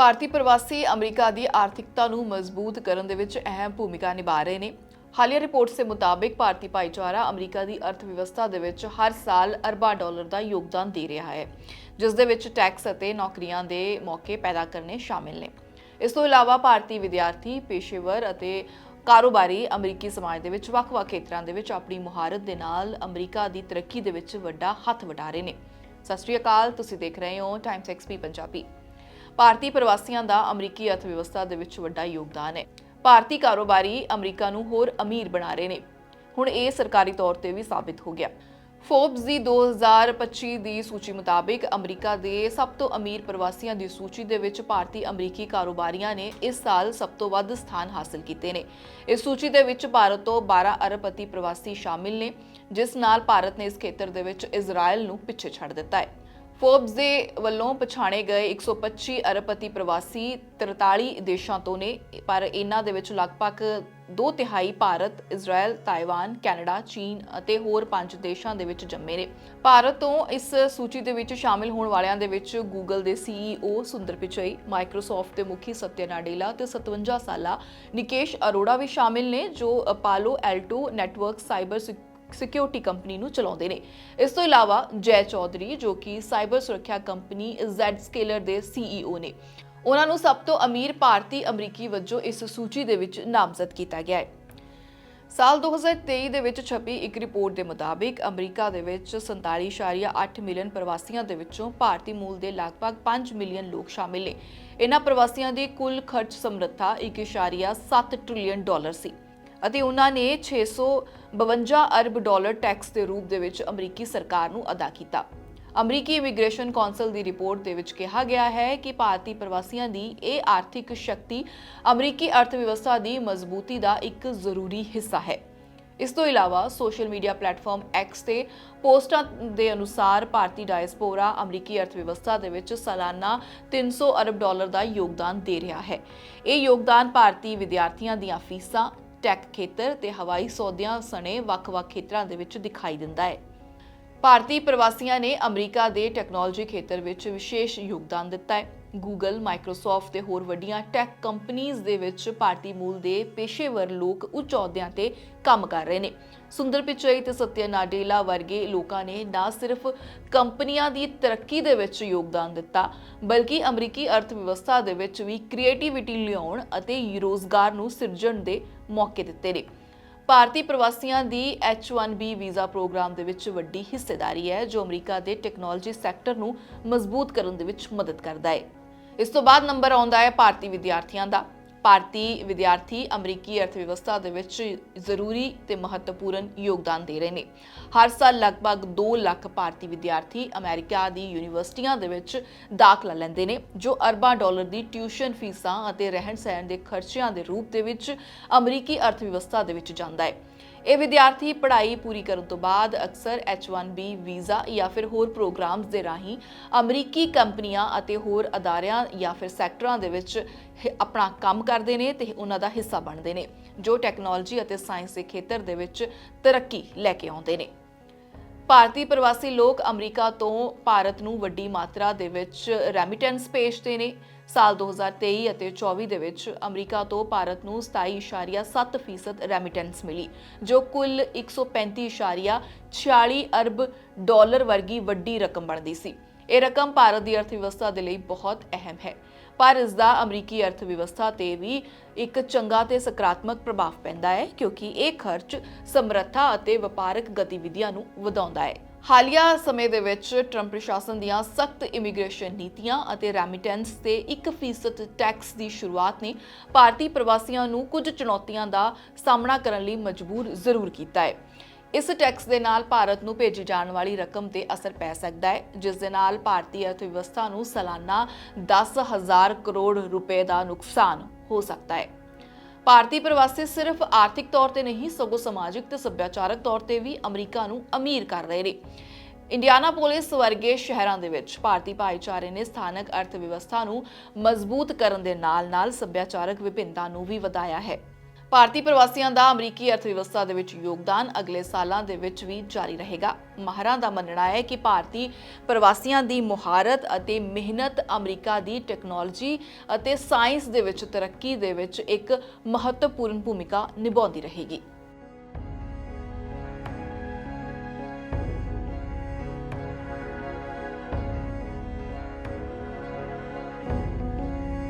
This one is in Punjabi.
ਭਾਰਤੀ ਪ੍ਰਵਾਸੀ ਅਮਰੀਕਾ ਦੀ ਆਰਥਿਕਤਾ ਨੂੰ ਮਜ਼ਬੂਤ ਕਰਨ ਦੇ ਵਿੱਚ ਅਹਿਮ ਭੂਮਿਕਾ ਨਿਭਾ ਰਹੇ ਨੇ। ਹਾਲੀਆ ਰਿਪੋਰਟਸ ਦੇ ਮੁਤਾਬਿਕ ਭਾਰਤੀ ਭਾਈਚਾਰਾ ਅਮਰੀਕਾ ਦੀ ਅਰਥ ਵਿਵਸਥਾ ਦੇ ਵਿੱਚ ਹਰ ਸਾਲ ਅਰਬਾਂ ਡਾਲਰ ਦਾ ਯੋਗਦਾਨ ਦੇ ਰਿਹਾ ਹੈ, ਜਿਸ ਦੇ ਵਿੱਚ ਟੈਕਸ ਅਤੇ ਨੌਕਰੀਆਂ ਦੇ ਮੌਕੇ ਪੈਦਾ ਕਰਨੇ ਸ਼ਾਮਿਲ ਨੇ। ਇਸ ਤੋਂ ਇਲਾਵਾ ਭਾਰਤੀ ਵਿਦਿਆਰਥੀ, ਪੇਸ਼ੇਵਰ ਅਤੇ ਕਾਰੋਬਾਰੀ ਅਮਰੀਕੀ ਸਮਾਜ ਦੇ ਵਿੱਚ ਵੱਖ-ਵੱਖ ਖੇਤਰਾਂ ਦੇ ਵਿੱਚ ਆਪਣੀ ਮੁਹਾਰਤ ਦੇ ਨਾਲ ਅਮਰੀਕਾ ਦੀ ਤਰੱਕੀ ਦੇ ਵਿੱਚ ਵੱਡਾ ਹੱਥ ਵਟਾ ਰਹੇ ਨੇ। ਸਤਿ ਸ਼੍ਰੀ ਅਕਾਲ, ਤੁਸੀਂ ਦੇਖ ਰਹੇ ਹੋ ਟਾਈਮਸ ਐਕਸਪੀ ਪੰਜਾਬੀ। ਭਾਰਤੀ ਪ੍ਰਵਾਸੀਆਂ ਦਾ ਅਮਰੀਕੀ ਅਰਥ ਵਿਵਸਥਾ ਦੇ ਵਿੱਚ ਵੱਡਾ ਯੋਗਦਾਨ ਹੈ। ਭਾਰਤੀ ਕਾਰੋਬਾਰੀ ਅਮਰੀਕਾ ਨੂੰ ਹੋਰ ਅਮੀਰ ਬਣਾ ਰਹੇ ਨੇ। ਹੁਣ ਇਹ ਸਰਕਾਰੀ ਤੌਰ ਤੇ ਵੀ ਸਾਬਿਤ ਹੋ ਗਿਆ। ਫੋਰਬਸ ਦੀ 2025 ਦੀ ਸੂਚੀ ਮੁਤਾਬਿਕ ਅਮਰੀਕਾ ਦੇ ਸਭ ਤੋਂ ਅਮੀਰ ਪ੍ਰਵਾਸੀਆਂ ਦੀ ਸੂਚੀ ਦੇ ਵਿੱਚ ਭਾਰਤੀ ਅਮਰੀਕੀ ਕਾਰੋਬਾਰੀਆਂ ਨੇ ਇਸ ਸਾਲ ਸਭ ਤੋਂ ਵੱਧ ਸਥਾਨ ਹਾਸਲ ਕੀਤੇ ਨੇ। ਇਸ ਸੂਚੀ ਦੇ ਵਿੱਚ ਭਾਰਤ ਤੋਂ 12 ਅਰਬਪਤੀ ਪ੍ਰਵਾਸੀ ਸ਼ਾਮਿਲ ਨੇ, ਜਿਸ ਨਾਲ ਭਾਰਤ ਨੇ ਇਸ ਖੇਤਰ ਦੇ ਵਿੱਚ ਇਜ਼ਰਾਈਲ ਨੂੰ ਪਿੱਛੇ ਛੱਡ ਦਿੱਤਾ ਹੈ। ਫੋਰਬਸ ਦੇ ਵੱਲੋਂ ਪਛਾਣੇ ਗਏ 125 ਅਰਬਪਤੀ ਪ੍ਰਵਾਸੀ 43 ਦੇਸ਼ਾਂ ਤੋਂ ਨੇ ਪਰ ਇਹਨਾਂ ਦੇ ਵਿੱਚ ਲਗਭਗ ਦੋ ਤਿਹਾਈ ਭਾਰਤ, ਇਜ਼ਰਾਈਲ, ਤਾਈਵਾਨ, ਕੈਨੇਡਾ, ਚੀਨ ਅਤੇ ਹੋਰ ਪੰਜ ਦੇਸ਼ਾਂ ਦੇ ਵਿੱਚ ਜੰਮੇ ਨੇ। ਭਾਰਤ ਤੋਂ ਇਸ ਸੂਚੀ ਦੇ ਵਿੱਚ ਸ਼ਾਮਿਲ ਹੋਣ ਵਾਲਿਆਂ ਦੇ ਵਿੱਚ ਗੂਗਲ ਦੇ ਸੀਈਓ ਸੁੰਦਰ ਪਿਚਈ, ਮਾਈਕਰੋਸਾਫਟ ਦੇ ਮੁਖੀ ਸਤਿਆ ਨਾਡੇਲਾ ਤੇ 57 ਸਾਲਾ ਨਿਕੇਸ਼ ਅਰੋੜਾ ਵੀ ਸ਼ਾਮਿਲ ਨੇ ਜੋ Palo Alto network cyber security company ਨੂੰ ਚਲਾਉਂਦੇ ਨੇ। ਇਸ ਤੋਂ ਇਲਾਵਾ ਜੈ ਚੌਧਰੀ, ਜੋ ਕਿ ਸਾਈਬਰ ਸੁਰੱਖਿਆ ਕੰਪਨੀ ਜ਼ੈਡ ਸਕੇਲਰ ਦੇ ਸੀਈਓ ਨੇ, ਉਹਨਾਂ ਨੂੰ ਸਭ ਤੋਂ ਅਮੀਰ ਭਾਰਤੀ ਅਮਰੀਕੀ ਵਜੋਂ ਇਸ ਸੂਚੀ ਦੇ ਵਿੱਚ ਨਾਮਜ਼ਦ ਕੀਤਾ ਗਿਆ ਹੈ। ਸਾਲ 2023 ਦੇ ਵਿੱਚ ਛਪੀ ਇੱਕ ਰਿਪੋਰਟ ਦੇ ਮੁਤਾਬਿਕ ਅਮਰੀਕਾ ਦੇ ਵਿੱਚ 47.8 ਮਿਲੀਅਨ ਪ੍ਰਵਾਸੀਆਂ ਦੇ ਵਿੱਚੋਂ ਭਾਰਤੀ ਮੂਲ ਦੇ ਲਗਭਗ 5 ਮਿਲੀਅਨ ਲੋਕ ਸ਼ਾਮਿਲ ਨੇ। ਇਹਨਾਂ ਪ੍ਰਵਾਸੀਆਂ ਦੀ ਕੁੱਲ ਖਰਚ ਸਮਰੱਥਾ 1.7 ਟ੍ਰਿਲੀਅਨ ਡਾਲਰ ਸੀ। ਅਤੇ ਉਹਨਾਂ ਨੇ 652 ਅਰਬ ਡਾਲਰ ਟੈਕਸ ਦੇ ਰੂਪ ਦੇ ਵਿੱਚ ਅਮਰੀਕੀ ਸਰਕਾਰ ਨੂੰ ਅਦਾ ਕੀਤਾ। ਅਮਰੀਕੀ ਇਮੀਗ੍ਰੇਸ਼ਨ ਕੌਂਸਲ ਦੀ ਰਿਪੋਰਟ ਦੇ ਵਿੱਚ ਕਿਹਾ ਗਿਆ ਹੈ ਕਿ ਭਾਰਤੀ ਪ੍ਰਵਾਸੀਆਂ ਦੀ ਇਹ ਆਰਥਿਕ ਸ਼ਕਤੀ ਅਮਰੀਕੀ ਅਰਥ ਵਿਵਸਥਾ ਦੀ ਮਜ਼ਬੂਤੀ ਦਾ ਇੱਕ ਜ਼ਰੂਰੀ ਹਿੱਸਾ ਹੈ। ਇਸ ਤੋਂ ਇਲਾਵਾ ਸੋਸ਼ਲ ਮੀਡੀਆ ਪਲੇਟਫਾਰਮ X ਤੇ ਪੋਸਟਾਂ ਦੇ ਅਨੁਸਾਰ ਭਾਰਤੀ ਡਾਇਸਪੋਰਾ ਅਮਰੀਕੀ ਅਰਥ ਵਿਵਸਥਾ ਦੇ ਵਿੱਚ ਸਾਲਾਨਾ 300 ਅਰਬ ਡਾਲਰ ਦਾ ਯੋਗਦਾਨ ਦੇ ਰਿਹਾ ਹੈ। ਇਹ ਯੋਗਦਾਨ ਭਾਰਤੀ ਵਿਦਿਆਰਥੀਆਂ ਦੀਆਂ ਫੀਸਾਂ ਟੈਕ ਖੇਤਰ ਤੇ ਹਵਾਈ ਸੌਦਿਆਂ ਸਣੇ ਵੱਖ-ਵੱਖ ਖੇਤਰਾਂ ਦੇ ਵਿੱਚ ਦਿਖਾਈ ਦਿੰਦਾ ਹੈ। ਭਾਰਤੀ ਪ੍ਰਵਾਸੀਆਂ ਨੇ ਅਮਰੀਕਾ ਦੇ ਟੈਕਨੋਲੋਜੀ ਖੇਤਰ ਵਿੱਚ ਵਿਸ਼ੇਸ਼ ਯੋਗਦਾਨ ਦਿੱਤਾ ਹੈ। ਗੂਗਲ ਮਾਈਕਰੋਸਾਫਟ ਤੇ ਹੋਰ ਵੱਡੀਆਂ ਟੈਕ ਕੰਪਨੀਆਂ ਦੇ ਵਿੱਚ ਭਾਰਤੀ ਮੂਲ ਦੇ ਪੇਸ਼ੇਵਰ ਲੋਕ ਉੱਚ ਅਹੁਦਿਆਂ ਤੇ ਕੰਮ ਕਰ ਰਹੇ ਨੇ। ਸੁੰਦਰ ਪਿਚਈ ਤੇ ਸਤਿਆ ਨਾਡੇਲਾ ਵਰਗੇ ਲੋਕਾਂ ਨੇ ਨਾ ਸਿਰਫ ਕੰਪਨੀਆਂ ਦੀ ਤਰੱਕੀ ਦੇ ਵਿੱਚ ਯੋਗਦਾਨ ਦਿੱਤਾ, ਬਲਕਿ ਅਮਰੀਕੀ ਅਰਥ ਵਿਵਸਥਾ ਦੇ ਵਿੱਚ ਵੀ ਕ੍ਰੀਏਟੀਵਿਟੀ ਲਿਆਉਣ ਅਤੇ ਰੋਜ਼ਗਾਰ ਨੂੰ ਸਿਰਜਣ ਦੇ ਮੌਕੇ ਦਿੱਤੇ ਨੇ। ਭਾਰਤੀ ਪ੍ਰਵਾਸੀਆਂ ਦੀ H1B ਵੀਜ਼ਾ ਪ੍ਰੋਗਰਾਮ ਦੇ ਵਿੱਚ ਵੱਡੀ ਹਿੱਸੇਦਾਰੀ ਹੈ, ਜੋ ਅਮਰੀਕਾ ਦੇ ਟੈਕਨੋਲੋਜੀ ਸੈਕਟਰ ਨੂੰ ਮਜ਼ਬੂਤ ਕਰਨ ਦੇ ਵਿੱਚ ਮਦਦ ਕਰਦਾ ਹੈ। ਇਸ ਤੋਂ ਬਾਅਦ ਨੰਬਰ ਆਉਂਦਾ ਹੈ ਭਾਰਤੀ ਵਿਦਿਆਰਥੀਆਂ ਦਾ। ਭਾਰਤੀ ਵਿਦਿਆਰਥੀ ਅਮਰੀਕੀ ਅਰਥ ਵਿਵਸਥਾ ਦੇ ਵਿੱਚ ਜ਼ਰੂਰੀ ਤੇ ਮਹੱਤਵਪੂਰਨ ਯੋਗਦਾਨ ਦੇ ਰਹੇ ਨੇ। ਹਰ ਸਾਲ ਲਗਭਗ 2 ਲੱਖ ਭਾਰਤੀ ਵਿਦਿਆਰਥੀ ਅਮਰੀਕਾ ਦੀ ਯੂਨੀਵਰਸਿਟੀਆਂ ਦੇ ਵਿੱਚ ਦਾਖਲਾ ਲੈਂਦੇ ਨੇ, ਜੋ ਅਰਬਾਂ ਡਾਲਰ ਦੀ ਟਿਊਸ਼ਨ ਫੀਸਾਂ ਅਤੇ ਰਹਿਣ ਸਹਿਣ ਦੇ ਖਰਚਿਆਂ ਦੇ ਰੂਪ ਦੇ ਵਿੱਚ ਅਮਰੀਕੀ ਅਰਥ ਵਿਵਸਥਾ ਦੇ ਵਿੱਚ ਜਾਂਦਾ ਹੈ। ਇਹ ਵਿਦਿਆਰਥੀ ਪੜ੍ਹਾਈ ਪੂਰੀ ਕਰਨ ਤੋਂ ਬਾਅਦ ਅਕਸਰ H1B ਵੀਜ਼ਾ ਜਾਂ ਫਿਰ ਹੋਰ ਪ੍ਰੋਗਰਾਮਸ ਦੇ ਰਾਹੀਂ ਅਮਰੀਕੀ ਕੰਪਨੀਆਂ ਅਤੇ ਹੋਰ ਅਦਾਰਿਆਂ ਜਾਂ ਫਿਰ ਸੈਕਟਰਾਂ ਦੇ ਵਿੱਚ ਆਪਣਾ ਕੰਮ ਕਰਦੇ ਨੇ ਤੇ ਉਹਨਾਂ ਦਾ ਹਿੱਸਾ ਬਣਦੇ ਨੇ, ਜੋ ਟੈਕਨੋਲੋਜੀ ਅਤੇ ਸਾਇੰਸ ਦੇ ਖੇਤਰ ਦੇ ਵਿੱਚ ਤਰੱਕੀ ਲੈ ਕੇ ਆਉਂਦੇ ਨੇ। ਭਾਰਤੀ ਪ੍ਰਵਾਸੀ ਲੋਕ ਅਮਰੀਕਾ ਤੋਂ ਭਾਰਤ ਨੂੰ ਵੱਡੀ ਮਾਤਰਾ ਦੇ ਵਿੱਚ ਰੈਮਿਟੈਂਸ ਭੇਜਦੇ ਨੇ। ਸਾਲ 2023 ਅਤੇ 24 ਦੇ ਵਿੱਚ ਅਮਰੀਕਾ ਤੋਂ ਭਾਰਤ ਨੂੰ 27.7% ਰੈਮਿਟੈਂਸ ਮਿਲੀ, ਜੋ ਕੁੱਲ 135.46 ਅਰਬ ਡਾਲਰ ਵਰਗੀ ਵੱਡੀ ਰਕਮ ਬਣਦੀ ਸੀ। ਇਹ ਰਕਮ ਭਾਰਤ ਦੀ ਅਰਥ ਵਿਵਸਥਾ ਦੇ ਲਈ ਬਹੁਤ ਅਹਿਮ ਹੈ, ਪਰ ਇਸ ਦਾ ਅਮਰੀਕੀ ਅਰਥ ਵਿਵਸਥਾ ਤੇ ਵੀ ਇੱਕ ਚੰਗਾ ਤੇ ਸਕਾਰਾਤਮਕ ਪ੍ਰਭਾਵ ਪੈਂਦਾ ਹੈ, ਕਿਉਂਕਿ ਇਹ ਖਰਚ ਸਮਰੱਥਾ ਅਤੇ ਵਪਾਰਕ ਗਤੀਵਿਧੀਆਂ ਨੂੰ ਵਧਾਉਂਦਾ ਹੈ। ਹਾਲੀਆ ਸਮੇਂ ਦੇ ਵਿੱਚ ਟਰੰਪ ਪ੍ਰਸ਼ਾਸਨ ਦੀਆਂ ਸਖਤ ਇਮੀਗ੍ਰੇਸ਼ਨ ਨੀਤੀਆਂ ਅਤੇ ਰੈਮਿਟੈਂਸ ਤੇ 1% ਟੈਕਸ ਦੀ ਸ਼ੁਰੂਆਤ ਨੇ ਭਾਰਤੀ ਪ੍ਰਵਾਸੀਆਂ ਨੂੰ ਕੁਝ ਚੁਣੌਤੀਆਂ ਦਾ ਸਾਹਮਣਾ ਕਰਨ ਲਈ ਮਜਬੂਰ ਜ਼ਰੂਰ ਕੀਤਾ ਹੈ। ਇਸ ਟੈਕਸ ਦੇ ਨਾਲ ਭਾਰਤ ਨੂੰ ਭੇਜੀ ਜਾਣ ਵਾਲੀ ਰਕਮ ਤੇ ਅਸਰ ਪੈ ਸਕਦਾ ਹੈ, ਜਿਸ ਦੇ ਨਾਲ ਭਾਰਤੀ ਅਰਥ ਵਿਵਸਥਾ ਨੂੰ ਸਾਲਾਨਾ 10000 ਕਰੋੜ ਰੁਪਏ ਦਾ ਨੁਕਸਾਨ ਹੋ ਸਕਦਾ ਹੈ। ਭਾਰਤੀ ਪ੍ਰਵਾਸੀ ਸਿਰਫ ਆਰਥਿਕ ਤੌਰ ਤੇ ਨਹੀਂ, ਸਗੋਂ ਸਮਾਜਿਕ ਤੇ ਸੱਭਿਆਚਾਰਕ ਤੌਰ ਤੇ ਵੀ ਅਮਰੀਕਾ ਨੂੰ ਅਮੀਰ ਕਰ ਰਹੇ ਨੇ। ਇੰਡੀਆਨਾਪੋਲਿਸ ਵਰਗੇ ਸ਼ਹਿਰਾਂ ਦੇ ਵਿੱਚ ਭਾਰਤੀ ਭਾਈਚਾਰੇ ਨੇ ਸਥਾਨਕ ਅਰਥ ਵਿਵਸਥਾ ਨੂੰ ਮਜ਼ਬੂਤ ਕਰਨ ਦੇ ਨਾਲ-ਨਾਲ ਸੱਭਿਆਚਾਰਕ ਵਿਭਿੰਨਤਾ ਨੂੰ ਵੀ ਵਧਾਇਆ ਹੈ। ਭਾਰਤੀ ਪ੍ਰਵਾਸੀਆਂ ਦਾ ਅਮਰੀਕੀ ਅਰਥਵਿਵਸਥਾ ਦੇ ਵਿੱਚ ਯੋਗਦਾਨ ਅਗਲੇ ਸਾਲਾਂ ਦੇ ਵਿੱਚ ਵੀ ਜਾਰੀ ਰਹੇਗਾ। ਮਾਹਰਾਂ ਦਾ ਮੰਨਣਾ ਹੈ ਕਿ ਭਾਰਤੀ ਪ੍ਰਵਾਸੀਆਂ ਦੀ ਮੁਹਾਰਤ ਅਤੇ ਮਿਹਨਤ ਅਮਰੀਕਾ ਦੀ ਟੈਕਨੋਲੋਜੀ ਅਤੇ ਸਾਇੰਸ ਦੇ ਵਿੱਚ ਤਰੱਕੀ ਦੇ ਵਿੱਚ ਇੱਕ ਮਹੱਤਵਪੂਰਨ ਭੂਮਿਕਾ ਨਿਭਾਉਂਦੀ ਰਹੇਗੀ।